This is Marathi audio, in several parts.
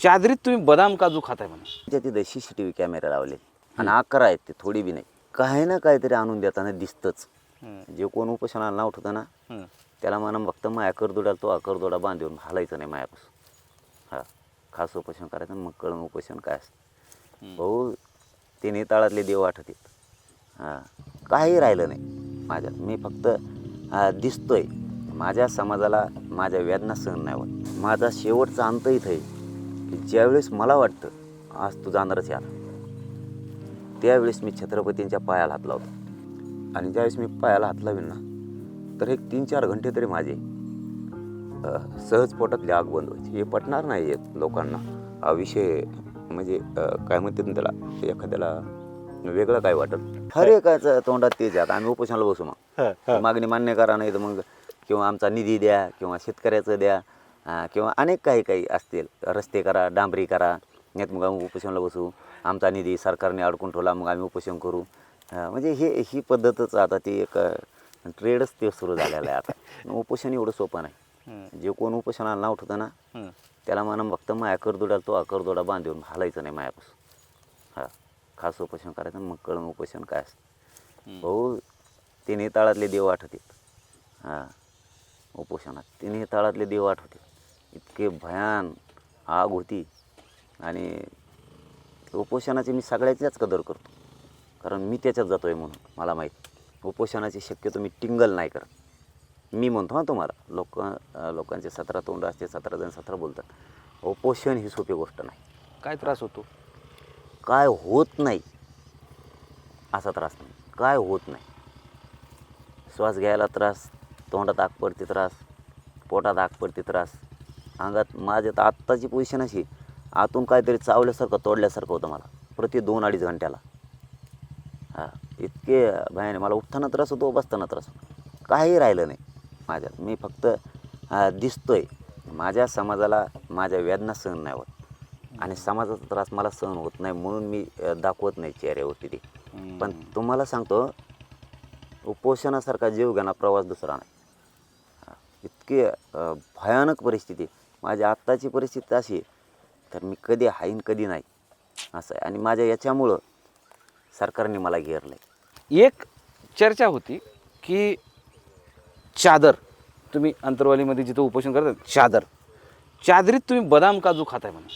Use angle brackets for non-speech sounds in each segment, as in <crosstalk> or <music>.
चादरीत तुम्ही बदाम काजू खाताय म्हणे. त्याच्या तिथे C C T V camera लावले. आणि अकरा आहेत ते थोडी बी नाही. काही ना काहीतरी आणून देताना दिसतंच. जे कोण उपोषणाला नाव ठेवतं ना. त्याला म्हणा फक्त माया करदोडाला तो अकरदोडा बांधून हालायचं नाही मायापासून. हा खास उपोषण करायचं मग कळून उपोषण काय असतं. भाऊ तिन्ही ताळातले देव आठवतील हां काही राहिलं नाही माझ्यात. मी फक्त हा, दिसतोय. माझ्या समाजाला माझ्या वेदना सहन नाही होत. माझा शेवटचा अंत इथं आहे. की ज्यावेळेस मला वाटतं आज तू जाणारच यार त्यावेळेस मी छत्रपतींच्या पायाला हात लावतो. आणि ज्यावेळेस मी पायाला हात लावेन ना तर एक तीन चार घंटे तरी माझे सहज पोटातली आग बंद व्हायची. हे पटणार नाही आहेत लोकांना. हा विषय म्हणजे काय म्हणतात ना त्याला एखाद्याला वेगळं काय वाटत? हर एकाचं तोंडात तेच आहे आता आम्ही उपोषणाला बसू मग. मागणी मान्य करा नाही तर मग किंवा आमचा निधी द्या किंवा शेतकऱ्याचं द्या किंवा अनेक काही काही असतील. रस्ते करा डांबरी करा नाहीत मग आम्ही उपोषणाला बसू. आमचा निधी सरकारने अडकून ठेवला मग आम्ही उपोषण करू. म्हणजे हे ही पद्धतच आता ती एक ट्रेडच ते सुरू झालेलं आहे आता. <laughs> उपोषण एवढं सोपं नाही. जे कोण उपोषणाला नाव ठेवतं ना. त्याला म्हणा फक्त माया करदोडाला तो अकरदोडा बांधून हालायचं नाही मायापासून. हा खास उपोषण करायचं मग कळून उपोषण काय असतं. भाऊ तिन्ही ताळातले देव आठवतील. हां उपोषणात तिन्ही ताळातले देव आठवतील. इतके भयान आग होती. आणि उपोषणाची मी सगळ्याच्याच कदर करतो. कारण मी त्याच्यात जातो आहे म्हणून मला माहीत. उपोषणाची शक्यतो मी टिंगल नाही करत. मी म्हणतो हा तुम्हाला लोक लोकांचे सतरा तोंड असते सतरा जण सतरा बोलतात. उपोषण ही सोपी गोष्ट नाही. काय त्रास होतो? काय होत नाही असा त्रास नाही. काय होत नाही. श्वास घ्यायला त्रास तोंडात आग पडते त्रास पोटात आग पडते त्रास. अंगात माझ्या तर आत्ताची पोझिशन अशी आतून काहीतरी चावल्यासारखं तोडल्यासारखं होतं मला. प्रति दोन अडीच घंट्याला. हां इतके भयाने मला उठताना त्रास होतो बसताना त्रास होतो. काही राहिलं नाही माझ्यात. मी फक्त हा, दिसतोय. माझ्या समाजाला माझ्या वेदना सहन नाही होत. आणि समाजाचा त्रास मला सहन होत नाही म्हणून मी दाखवत नाही चेहऱ्यावरती ते. पण तुम्हाला सांगतो उपोषणासारखा जीव घेणा प्रवास दुसरा नाही. इतकी भयानक परिस्थिती. माझी आत्ताची परिस्थिती अशी आहे. तर मी कधी हाईन कधी नाही. असं आहे. आणि माझ्या याच्यामुळं सरकारने मला घेरलं आहे एक चर्चा होती की चादर तुम्ही अंतरवालीमध्ये जिथं उपोषण करतात चादर. चादरीत तुम्ही बदाम काजू खाताय म्हणे.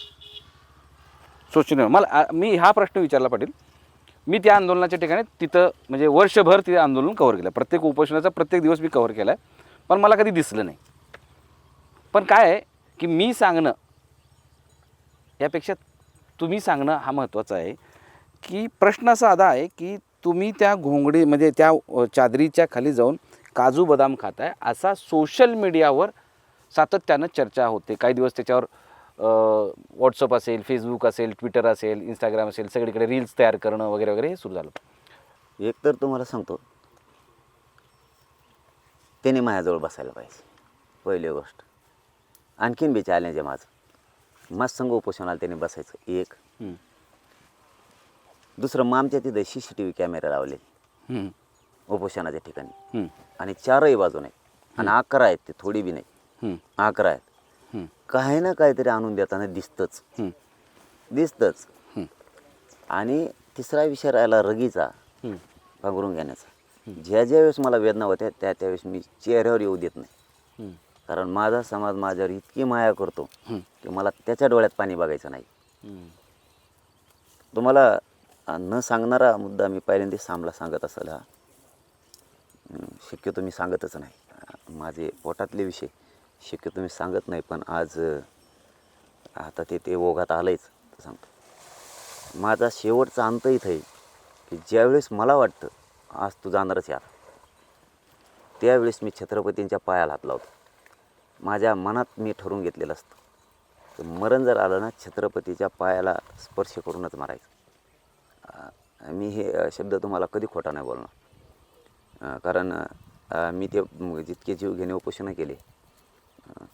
सोचून मला मी हा प्रश्न विचारला पाटील. मी त्या आंदोलनाच्या ठिकाणी तिथं म्हणजे वर्षभर ते आंदोलन कव्हर केलं. प्रत्येक उपोषणाचा प्रत्येक दिवस मी कव्हर केला आहे पण मला कधी दिसलं नाही. पण काय आहे की मी सांगणं यापेक्षा तुम्ही सांगणं हा महत्त्वाचा आहे की प्रश्न असा आधा आहे की तुम्ही त्या घोंगडी म्हणजे त्या चादरीच्या खाली जाऊन काजू बदाम खाताय असा सोशल मीडियावर सातत्यानं चर्चा होते. काही दिवस त्याच्यावर व्हॉट्सअप असेल फेसबुक असेल ट्विटर असेल इंस्टाग्राम असेल सगळीकडे रील्स तयार करणं वगैरे वगैरे हे सुरू झालं. एक तर तुम्हाला सांगतो त्याने माझ्याजवळ बसायला पाहिजे पहिली गोष्ट. आणखीन बी चॅलेंज आहे माझं मस्त संघ उपोषणाला त्याने बसायचं एक. दुसरं मग आमच्या तिथे C C T V camera लावले. उपोषणाच्या ठिकाणी. आणि चारही बाजूने आणि अकरा आहेत ते थोडी बी नाही. अकरा आहेत. काही ना काहीतरी आणून देताना दिसतंच. दिसतंच. आणि तिसरा विषय राहिला रगीचा. पांघरून घेण्याचा ज्या ज्या वेळेस मला वेदना होत्या त्या त्यावेळेस मी चेहऱ्यावर येऊ देत नाही. कारण माझा समाज माझ्यावर इतकी माया करतो. की मला त्याच्या डोळ्यात पाणी बघायचं नाही. तुम्हाला न सांगणारा मुद्दा मी पहिल्यांदा सामला सांगत असेल हा. शक्यतो मी सांगतच नाही. माझे पोटातले विषय शक्यतो मी सांगत नाही पण आज आता ते ते ओघात आलंयच तर सांगतो. माझा शेवटचा अंत इथं आहे की ज्यावेळेस मला वाटतं आज तू जाणारच यार त्यावेळेस मी छत्रपतींच्या पायाला हात लावतो. माझ्या मनात मी ठरवून घेतलेलं असतं. तर मरण जर आलं ना छत्रपतीच्या पायाला स्पर्श करूनच मारायचं. मी हे शब्द तुम्हाला कधी खोटा नाही बोलणार. कारण मी ते जितके जीव घेणे उपोषणं केले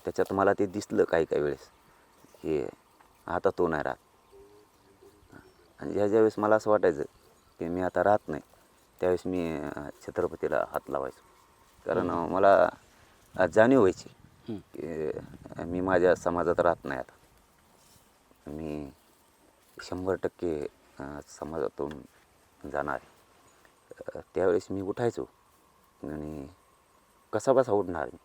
त्याच्यात मला ते दिसलं काही काही वेळेस की आता तो नाही राहत. आणि ज्या ज्यावेळेस मला असं वाटायचं की मी आता राहत नाही त्यावेळेस मी छत्रपतीला हात लावायचो. कारण मला जाणीव व्हायची की मी माझ्या समाजात राहत नाही आता. मी शंभर टक्के समाजातून जाणार आहे. त्यावेळेस मी उठायचो आणि कसा बसा उठणार मी?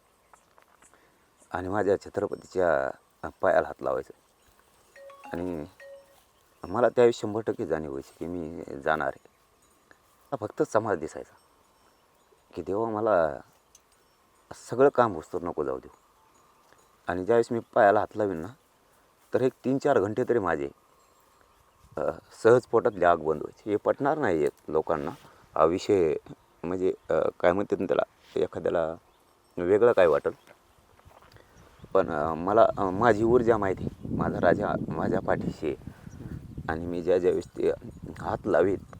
आणि माझ्या छत्रपतीच्या पायाला हात लावायचं. आणि मला त्यावेळेस शंभर टक्के जाणीव व्हायची की मी जाणार आहे. हा फक्त समाज दिसायचा. की देवा मला सगळं काम होतं नको जाऊ देऊ. आणि ज्यावेळेस मी पायाला हात लावीन ना तर एक तीन चार घंटे तरी माझे सहज पोटातली आग बंद व्हायची. हे पटणार नाही आहेत लोकांना. हा विषय म्हणजे काय म्हणतात ना त्याला एखाद्याला वेगळं काय वाटेल. पण मला माझी ऊर्जा माहिती आहे. माझा राजा माझ्या पाठीशी आहे. आणि मी ज्या ज्यावेळेस ते हात लावीत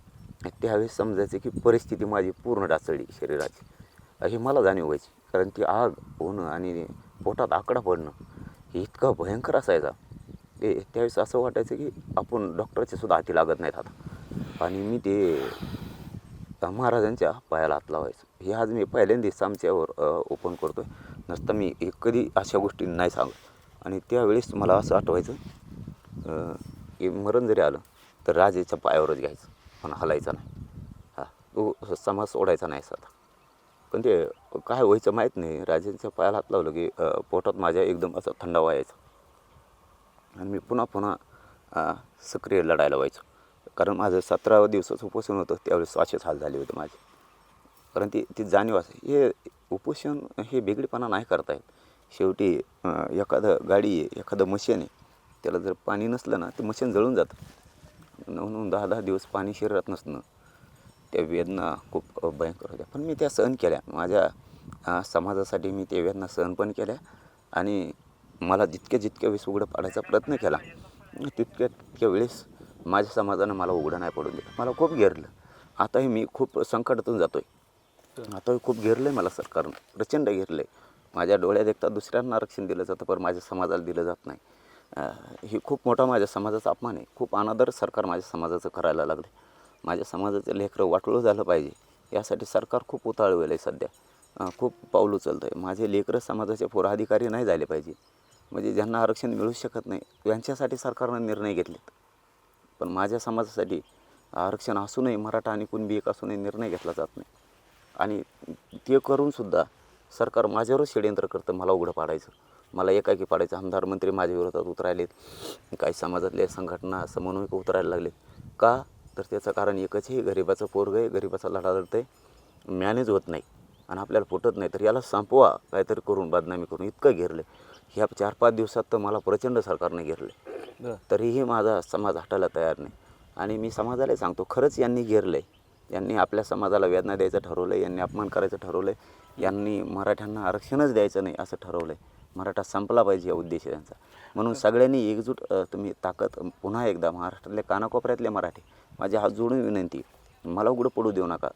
त्यावेळेस समजायचं की परिस्थिती माझी पूर्ण डाचळली शरीराची. हे मला जाणीव व्हायची. कारण ती आग होणं आणि पोटात आकडा पडणं हे इतकं भयंकर असायचा. ते त्यावेळेस असं वाटायचं की आपण डॉक्टरचे सुद्धा हाती लागत नाहीत आता. आणि मी ते महाराजांच्या पायाला हात लावायचो. हे आज मी पहिल्यांदाच आमच्यावर ओपन करतो आहे नसतं मी हे कधी अशा गोष्टी नाही सांगत. आणि त्यावेळेस मला असं आठवायचं की मरण जरी आलं तर राजेच्या पायावरच घ्यायचं. पण हलायचा नाही. हा तो समाज सोडायचा नाही सदा. पण ते काय व्हायचं माहीत नाही. राजेंच्या पायाला हात लावलं की पोटात माझ्या एकदम असं थंडावा यायचा आणि मी पुन्हा पुन्हा सक्रिय लढायला व्हायचो. कारण माझं सतरावं दिवसाचं उपोषण होतं त्यावेळेस श्वासेच हाल झाले होते माझे. कारण ती ती जाणीव असते हे उपोषण हे बेगडीपणा नाही करता येत. शेवटी एखादं गाडी आहे एखादं मशीन आहे त्याला जर पाणी नसलं ना ते मशीन जळून जातं. नऊ नऊ दहा दहा दिवस पाणी शरीरात नसणं त्या वेदना खूप भयंकर होत्या. पण मी त्या सहन केल्या. माझ्या समाजासाठी मी त्या वेदना सहन पण केल्या आणि मला जितक्या जितक्या वेळेस उघडं पाडायचा प्रयत्न केला तितक्या तितक्या वेळेस माझ्या समाजानं मला उघडं नाही पडून दिलं. मला खूप घेरलं. आताही मी खूप संकटातून जातो आहे आताही खूप घेरलं आहे मला सरकारनं. प्रचंड घेरलं आहे माझ्या डोळ्यात एकदा दुसऱ्यांना आरक्षण दिलं जातं पण माझ्या समाजाला दिलं जात नाही. हे खूप मोठा माझ्या समाजाचा अपमान आहे. खूप अनादर सरकार माझ्या समाजाचं करायला लागले माझ्या समाजाचं लेकरं वाटोळं झालं पाहिजे. यासाठी सरकार खूप उताळवेलं आहे सध्या. खूप पाऊल उचलतं आहे माझे लेकरं समाजाचे पोरं अधिकारी नाही झाले पाहिजे. म्हणजे ज्यांना आरक्षण मिळू शकत नाही यांच्यासाठी सरकारनं निर्णय घेतलेत. पण माझ्या समाजासाठी आरक्षण असूनही मराठा आणि कुणबी एक असूनही निर्णय घेतला जात नाही. आणि ते करूनसुद्धा सरकार माझ्यावरच षडयंत्र करतं मला उघडं पाडायचं. मला एकाकी पाडायचं. आमदार मंत्री माझ्या विरोधात उतरायलेत. काही समाजातल्या संघटना समन्वयक उतरायला लागले का? तर त्याचं कारण एकच आहे गरिबाचं पोरग आहे गरिबाचा लढा लढतं आहे मॅनेज होत नाही आणि आपल्याला फुटत नाही. तर याला संपवा काहीतरी करून बदनामी करून इतकं घेरलं ह्या चार पाच दिवसात तर मला प्रचंड सरकारने घेरले तरीही माझा समाज हटायला तयार नाही. आणि मी समाजाला सांगतो खरंच यांनी घेरलं आहे यांनी आपल्या समाजाला वेदना द्यायचं ठरवलं आहे यांनी अपमान करायचं ठरवलं आहे यांनी मराठ्यांना आरक्षणच द्यायचं नाही असं ठरवलं आहे मराठा संपला पाहिजे या उद्देश त्यांचा. म्हणून सगळ्यांनी एकजूट तुम्ही ताकद पुन्हा एकदा महाराष्ट्रातल्या कानाकोपऱ्यातले मराठी माझी हात जोडून विनंती मला उघडं पडू देऊ नका.